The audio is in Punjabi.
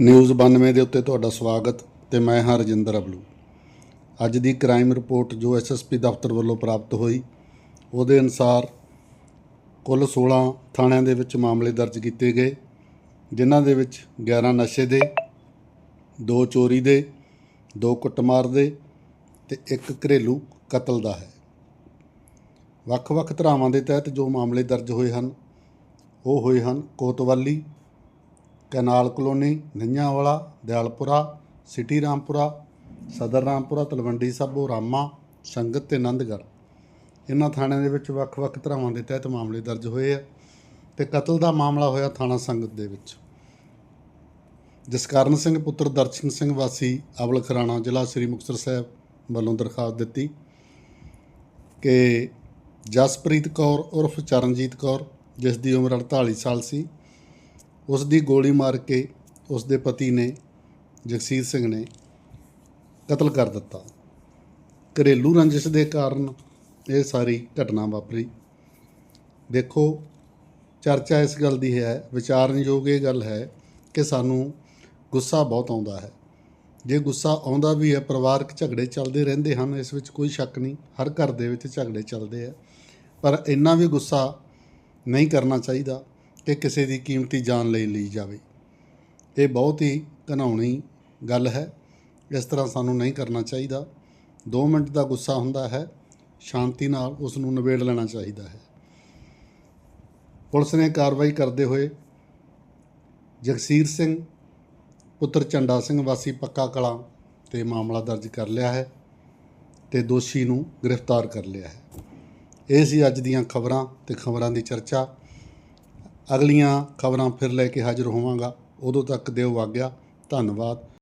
ਨਿਊਜ਼ 92 ਦੇ ਉੱਤੇ ਤੁਹਾਡਾ ਸਵਾਗਤ ਤੇ ਮੈਂ ਹਾਂ ਰਜਿੰਦਰ ਅਬਲੂ। ਅੱਜ ਦੀ ਕ੍ਰਾਈਮ ਰਿਪੋਰਟ ਜੋ ਐਸਐਸਪੀ ਦਫ਼ਤਰ ਵੱਲੋਂ ਪ੍ਰਾਪਤ ਹੋਈ, ਉਹਦੇ ਅਨੁਸਾਰ ਕੁੱਲ 16 ਥਾਣਿਆਂ ਦੇ ਵਿੱਚ ਮਾਮਲੇ ਦਰਜ ਕੀਤੇ ਗਏ, ਜਿਨ੍ਹਾਂ ਦੇ ਵਿੱਚ 11 ਨਸ਼ੇ ਦੇ, ਦੋ ਚੋਰੀ ਦੇ, ਦੋ ਕੁੱਟਮਾਰ ਦੇ ਤੇ ਇੱਕ ਘਰੇਲੂ ਕਤਲ ਦਾ ਹੈ। ਵੱਖ-ਵੱਖ ਧਰਾਵਾਂ ਦੇ ਤਹਿਤ ਜੋ ਮਾਮਲੇ ਦਰਜ ਹੋਏ ਹਨ, ਉਹ ਹੋਏ ਹਨ Kotwali canal colony, Naiyanwala, Dayalpura, city Rampura, Sadar Rampura, Talwandi Sabo, Rama, ਸੰਗਤ ਤੇ ਨੰਦਗੜ੍ਹ ਇਹਨਾਂ ਥਾਣਿਆਂ ਦੇ ਵਿੱਚ ਵੱਖ-ਵੱਖ ਧਰਾਵਾਂ ਦੇ ਤਹਿਤ ਮਾਮਲੇ ਦਰਜ ਹੋਏ ਆ ਤੇ ਕਤਲ ਦਾ ਮਾਮਲਾ ਹੋਇਆ ਥਾਣਾ ਸੰਗਤ ਦੇ ਵਿੱਚ। ਜਸਕਰਨ ਸਿੰਘ ਪੁੱਤਰ ਦਰਸ਼ਨ ਸਿੰਘ ਵਾਸੀ ਅਬਲ ਖਰਾਣਾ ਜ਼ਿਲ੍ਹਾ ਸ੍ਰੀ ਮੁਕਤਸਰ ਸਾਹਿਬ ਵੱਲੋਂ ਦਰਖਾਸਤ ਦਿੱਤੀ ਕਿ ਜਸਪ੍ਰੀਤ ਕੌਰ ਉਰਫ ਚਰਨਜੀਤ ਕੌਰ, ਜਿਸ ਦੀ ਉਮਰ 48 ਸਾਲ ਸੀ ਉਸ ਦੀ ਗੋਲੀ ਮਾਰ ਕੇ ਉਸ ਦੇ ਪਤੀ ਨੇ, ਜਗਸੀਰ ਸਿੰਘ ਨੇ ਕਤਲ ਕਰ ਦਿੱਤਾ। ਘਰੇਲੂ ਰੰਜਿਸ਼ ਦੇ ਕਾਰਨ ਇਹ ਸਾਰੀ ਘਟਨਾ ਵਾਪਰੀ। ਦੇਖੋ, ਚਰਚਾ ਇਸ ਗੱਲ ਦੀ ਹੈ, ਵਿਚਾਰਨਯੋਗ ਇਹ ਗੱਲ ਹੈ ਕਿ ਸਾਨੂੰ ਗੁੱਸਾ ਬਹੁਤ ਆਉਂਦਾ ਹੈ। ਜੇ ਗੁੱਸਾ ਆਉਂਦਾ ਵੀ ਹੈ, ਪਰਿਵਾਰਕ ਝਗੜੇ ਚੱਲਦੇ ਰਹਿੰਦੇ ਹਨ, ਇਸ ਵਿੱਚ ਕੋਈ ਸ਼ੱਕ ਨਹੀਂ, ਹਰ ਘਰ ਦੇ ਵਿੱਚ ਝਗੜੇ ਚੱਲਦੇ ਆ। ਪਰ ਇੰਨਾ ਵੀ ਗੁੱਸਾ ਨਹੀਂ ਕਰਨਾ ਚਾਹੀਦਾ। ਕਿ ਕਿਸੇ ਦੀ ਕੀਮਤੀ ਜਾਨ ਲਈ ਲਈ ਜਾਵੇ। ਇਹ ਬਹੁਤ ਹੀ ਘਿਨਾਉਣੀ ਗੱਲ ਹੈ। ਇਸ ਤਰ੍ਹਾਂ ਸਾਨੂੰ ਨਹੀਂ ਕਰਨਾ ਚਾਹੀਦਾ। 2 ਮਿੰਟ ਦਾ ਗੁੱਸਾ ਹੁੰਦਾ ਹੈ। ਸ਼ਾਂਤੀ ਨਾਲ ਉਸ ਨੂੰ ਨਿਬੇੜ ਲੈਣਾ ਚਾਹੀਦਾ ਹੈ। ਪੁਲਿਸ ਨੇ ਕਾਰਵਾਈ ਕਰਦੇ ਹੋਏ ਜਗਸੀਰ ਸਿੰਘ, ਪੁੱਤਰ ਚੰਡਾ ਸਿੰਘ ਵਾਸੀ ਪੱਕਾ ਕਲਾਂ ਤੇ ਮਾਮਲਾ ਦਰਜ ਕਰ ਲਿਆ ਹੈ ਤੇ ਦੋਸ਼ੀ ਨੂੰ ਗ੍ਰਿਫਤਾਰ ਕਰ ਲਿਆ ਹੈ। ਇਹ ਸੀ ਅੱਜ ਦੀਆਂ ਖਬਰਾਂ ਤੇ ਖਬਰਾਂ ਦੀ ਚਰਚਾ। ਅਗਲੀਆਂ ਖਬਰਾਂ ਫਿਰ ਲੈ ਕੇ ਹਾਜ਼ਰ ਹੋਵਾਂਗਾ। ਉਦੋਂ ਤੱਕ ਦਿਓ ਆਗਿਆ ਧੰਨਵਾਦ।